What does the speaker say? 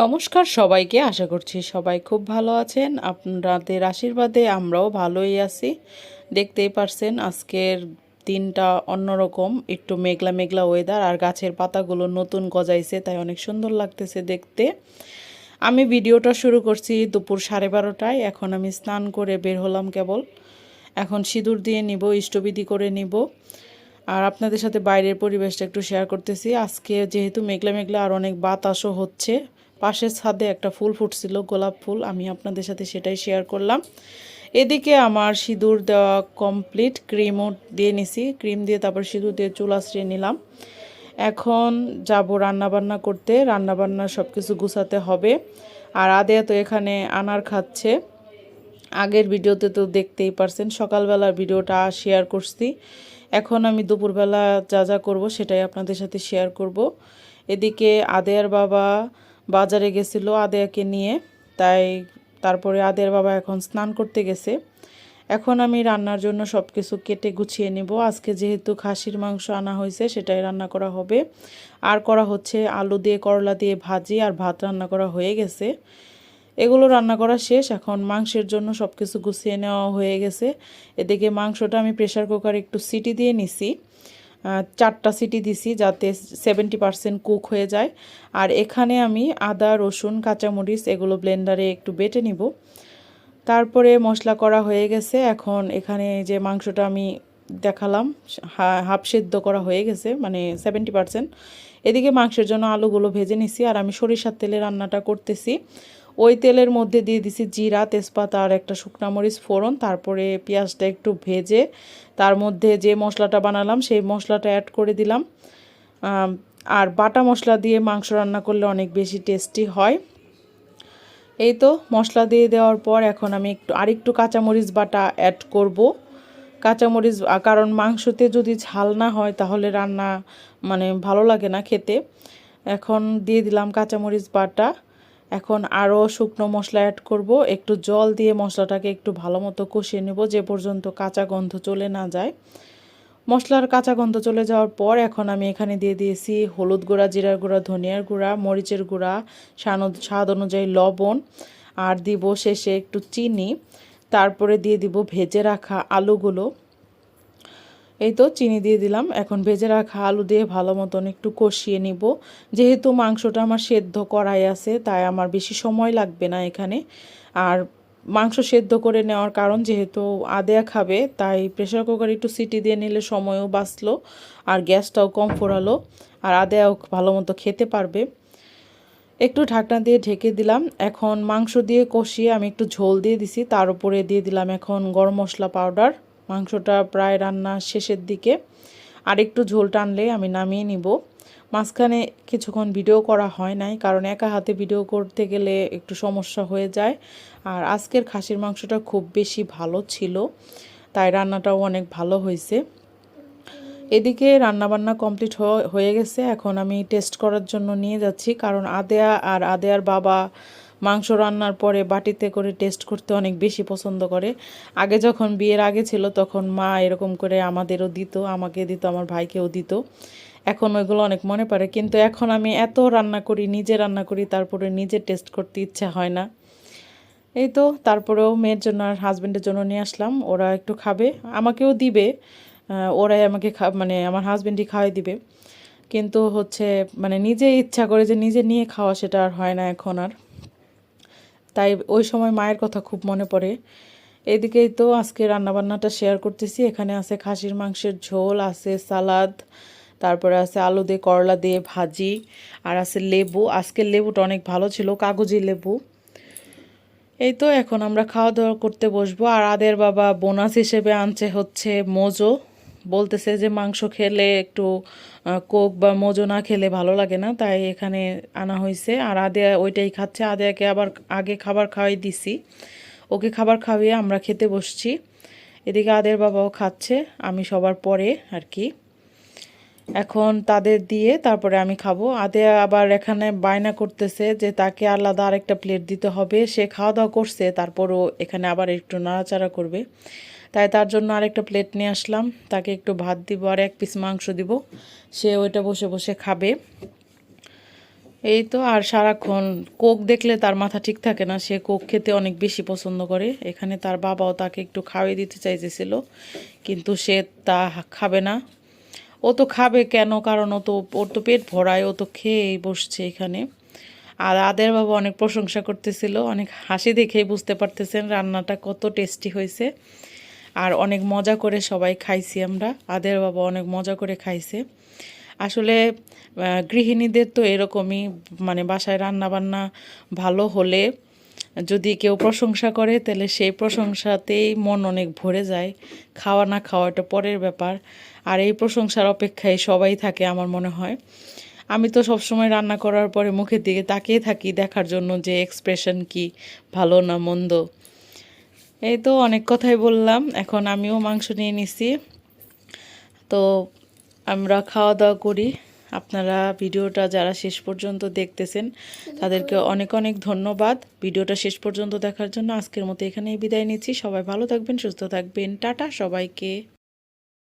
নমস্কার সবাইকে, আশা করছি সবাই খুব ভালো আছেন। আপনাদের আশীর্বাদে আমরাও ভালোই আছি। দেখতেই পারছেন আজকের দিনটা অন্যরকম, একটু মেঘলা মেঘলা ওয়েদার আর গাছের পাতাগুলো নতুন গজাইছে, তাই অনেক সুন্দর লাগতেছে দেখতে। আমি ভিডিওটা শুরু করছি দুপুর সাড়ে বারোটায়, এখন আমি স্নান করে বের হলাম কেবল। এখন সিঁদুর দিয়ে নিব, ইষ্টবিধি করে নিব। আর আপনাদের সাথে বাইরের পরিবেশটা একটু শেয়ার করতেছি। আজকে যেহেতু মেঘলা মেঘলা আর অনেক বাতাসও হচ্ছে পাশের ছাদে একটা ফুল ফুটছিল, গোলাপ ফুল। আমি আপনাদের সাথে সেটাই শেয়ার করলাম। এদিকে আমার সিঁদুর দেওয়া কমপ্লিট ক্রিমও দিয়ে নিছি। ক্রিম দিয়ে তারপর সিঁদুর দিয়ে চুল আশ্রিয়ে নিলাম। এখন যাব রান্নাবান্না করতে। রান্নাবান্না সব কিছু গুছাতে হবে। আর আদেয়া তো এখানে আনার খাচ্ছে। আগের ভিডিওতে তো দেখতেই পারছেন, সকালবেলার ভিডিওটা শেয়ার করছি। এখন আমি দুপুরবেলা যা যা করব সেটাই আপনাদের সাথে শেয়ার করব। এদিকে আদেয়ার বাবা বাজারে গেছিল আদেয়াকে নিয়ে, তাই তারপরে আদেয়ার বাবা এখন স্নান করতে গেছে। এখন আমি রান্নার জন্য সব কিছু কেটে গুছিয়ে নেব। আজকে যেহেতু খাসির মাংস আনা হয়েছে, সেটাই রান্না করা হবে। আর করা হচ্ছে আলু দিয়ে, করলা দিয়ে ভাজি, আর ভাত রান্না করা হয়ে গেছে। এগুলো রান্না করা শেষ। এখন মাংসের জন্য সব কিছু গুছিয়ে নেওয়া হয়ে গেছে। এদিকে মাংসটা আমি প্রেশার কুকারে একটু সিটি দিয়ে নিছি। চারটা সিটি দিছি যাতে সেভেন্টি পারসেন্ট কুক হয়ে যায়। আর এখানে আমি আদা, রসুন, কাঁচামরিচ এগুলো ব্লেন্ডারে একটু বেটে নিব। তারপরে মশলা করা হয়ে গেছে। এখন এখানে যে মাংসটা আমি দেখালাম হাফ সেদ্ধ করা হয়ে গেছে মানে সেভেন্টি পারসেন্ট এদিকে মাংসের জন্য আলুগুলো ভেজে নিছি আর আমি সরিষার তেলে রান্নাটা করতেছি। ওই তেলের মধ্যে দিয়ে দিছি জিরা, তেজপাতা আর একটা শুকনা মরিচ, ফোড়ন, তারপরে পেঁয়াজটা একটু ভেজে তার মধ্যে যে মশলাটা বানালাম সেই মশলাটা অ্যাড করে দিলাম। আর বাটা মশলা দিয়ে মাংস রান্না করলে অনেক বেশি টেস্টি হয়। এই তো মশলা দিয়ে দেওয়ার পর এখন আমি একটু আরেকটু কাঁচামরিচ বাটা অ্যাড করব। কাঁচামরিচ কারণ মাংসতে যদি ঝাল না হয় তাহলে রান্না মানে ভালো লাগে না খেতে। এখন দিয়ে দিলাম কাঁচামরিচ বাটা। এখন আরও শুকনো মশলা অ্যাড করব। একটু জল দিয়ে মশলাটাকে একটু ভালো মতো কষিয়ে নেব, যে পর্যন্ত কাঁচা গন্ধ চলে না যায়। মশলার কাঁচা গন্ধ চলে যাওয়ার পর এখন আমি এখানে দিয়ে দিয়েছি হলুদ গুঁড়া, জিরার গুঁড়া, ধনিয়ার গুঁড়া, মরিচের গুঁড়া স্বাদ অনুযায়ী লবণ, আর দিব শেষে একটু চিনি। তারপরে দিয়ে দিব ভেজে রাখা আলুগুলো। এই তো চিনি দিয়ে দিলাম। এখন ভেজে রাখা আলু দিয়ে ভালো মতন একটু কষিয়ে নিব। যেহেতু মাংসটা আমার সেদ্ধ করাই আছে, তাই আমার বেশি সময় লাগবে না এখানে। আর মাংস সেদ্ধ করে নেওয়ার কারণ যেহেতু আদেয়া খাবে, তাই প্রেশার কুকার একটু সিটি দিয়ে নিলে সময়ও বাঁচলো আর গ্যাসটাও কম ফোরালো আর আদেয়াও ভালো মতো খেতে পারবে। একটু ঢাকনা দিয়ে ঢেকে দিলাম। এখন মাংস দিয়ে কষিয়ে আমি একটু ঝোল দিয়ে দিছি। তার উপরে দিয়ে দিলাম এখন গরম মশলা পাউডার। মাংসটা প্রায় রান্না শেষের দিকে আর একটু ঝোল টানলে আমি নামিয়ে নিব। মাঝখানে কিছুক্ষণ ভিডিও করা হয় নাই, কারণ একা হাতে ভিডিও করতে গেলে একটু সমস্যা হয়ে যায়। আর আজকের খাসির মাংসটা খুব বেশি ভালো ছিল, তাই রান্নাটাও অনেক ভালো হয়েছে। এদিকে রান্নাবান্না কমপ্লিট হয়ে গেছে, এখন আমি টেস্ট করার জন্য নিয়ে যাচ্ছি, কারণ আদেয়া আর আদেয়ার বাবা মাংস রান্নার পরে বাটিতে করে টেস্ট করতে অনেক বেশি পছন্দ করে। আগে যখন বিয়ের আগে ছিল, তখন মা এরকম করে আমাদেরও দিত, আমাকে দিত, আমার ভাইকেও দিত। এখন ওইগুলো অনেক মনে পড়ে, কিন্তু এখন আমি এত রান্না করি, নিজে রান্না করি, তারপরে নিজে টেস্ট করতে ইচ্ছা হয় না। এই তো, তারপরেও মেয়ের জন্য আর হাজব্যান্ডের জন্য নিয়ে আসলাম, ওরা একটু খাবে, আমাকেও দিবে ওরাই আমাকে মানে আমার হাজব্যান্ডই খাওয়াই দিবে। কিন্তু হচ্ছে মানে নিজে ইচ্ছা করে যে নিজে নিয়ে খাওয়া সেটা আর হয় না এখন আর। তাই ওই সময় মায়ের কথা খুব মনে পড়ে। এদিকেই তো আজকে রান্নাবান্নাটা শেয়ার করতেছি। এখানে আছে খাসির মাংসের ঝোল, আছে সালাদ, তারপরে আছে আলু দিয়ে, করলা দিয়ে ভাজি, আর আছে লেবু। আজকের লেবুটা অনেক ভালো ছিল, কাগজি লেবু। এই তো এখন আমরা খাওয়া দাওয়া করতে বসবো। আর আদের বাবা বোনাস হিসেবে আনছে হচ্ছে মোজো। বলতেছে যে মাংস খেলে একটু কোক বা মোজো না খেলে ভালো লাগে না, তাই এখানে আনা হয়েছে আর আদেয়া ওইটাই খাচ্ছে। আদেয়াকে আবার আগে খাবার খাওয়াই দিছি। ওকে খাবার খাওয়িয়ে আমরা খেতে বসছি। এদিকে আদের বাবাও খাচ্ছে, আমি সবার পরে আর কি। এখন তাদের দিয়ে তারপরে আমি খাব। আদে আবার এখানে বায়না করতেছে যে তাকে আলাদা আরেকটা প্লেট দিতে হবে। সে খাওয়া দাওয়া করছে, তারপরও এখানে আবার একটু নাড়াচাড়া করবে। তাই তার জন্য আরেকটা প্লেট নিয়ে আসলাম। তাকে একটু ভাত দিব আর এক পিস মাংস দিব। সে ওইটা বসে বসে খাবে। এই তো, আর সারাক্ষণ কোক দেখলে তার মাথা ঠিক থাকে না। সে কোক খেতে অনেক বেশি পছন্দ করে। এখানে তার বাবাও তাকে একটু খাওয়িয়ে দিতে চাইতেছিল। কিন্তু সে তা খাবে না। ও তো খাবে কেন? কারণ ও তো, ওর তো পেট ভরায়, ও তো খেয়েই বসছে এখানে। আর আদের বাবা অনেক প্রশংসা করতেছিল, অনেক হাসি দেখেই বুঝতে পারতেছেন রান্নাটা কত টেস্টি হয়েছে। আর অনেক মজা করে সবাই খাইছি আমরা। আদের বাবা অনেক মজা করে খাইছে। আসলে গৃহিণীদের তো এরকমই মানে বাসায় রান্না বান্না ভালো হলে যদি কেউ প্রশংসা করে, তাহলে সেই প্রশংসাতেই মন অনেক ভরে যায়। খাওয়া না খাওয়া এটা পরের ব্যাপার। আর এই প্রশংসার অপেক্ষায় সবাই থাকে আমার মনে হয়। আমি তো সবসময় রান্না করার পরে মুখের দিকে তাকিয়ে থাকি দেখার জন্য যে এক্সপ্রেশন কি, ভালো না মন্দ। এই তো অনেক কথাই বললাম, এখন আমিও মাংস নিয়ে নিছি। তো আমরা খাওয়া দাওয়া করি। আপনারা ভিডিওটা যারা শেষ পর্যন্ত দেখতেছেন, তাদেরকে অনেক অনেক ধন্যবাদ। ভিডিওটা শেষ পর্যন্ত দেখার জন্য আজকের মতো এখানেই বিদায় নিচ্ছি। সবাই ভালো থাকবেন, সুস্থ থাকবেন। টাটা সবাইকে।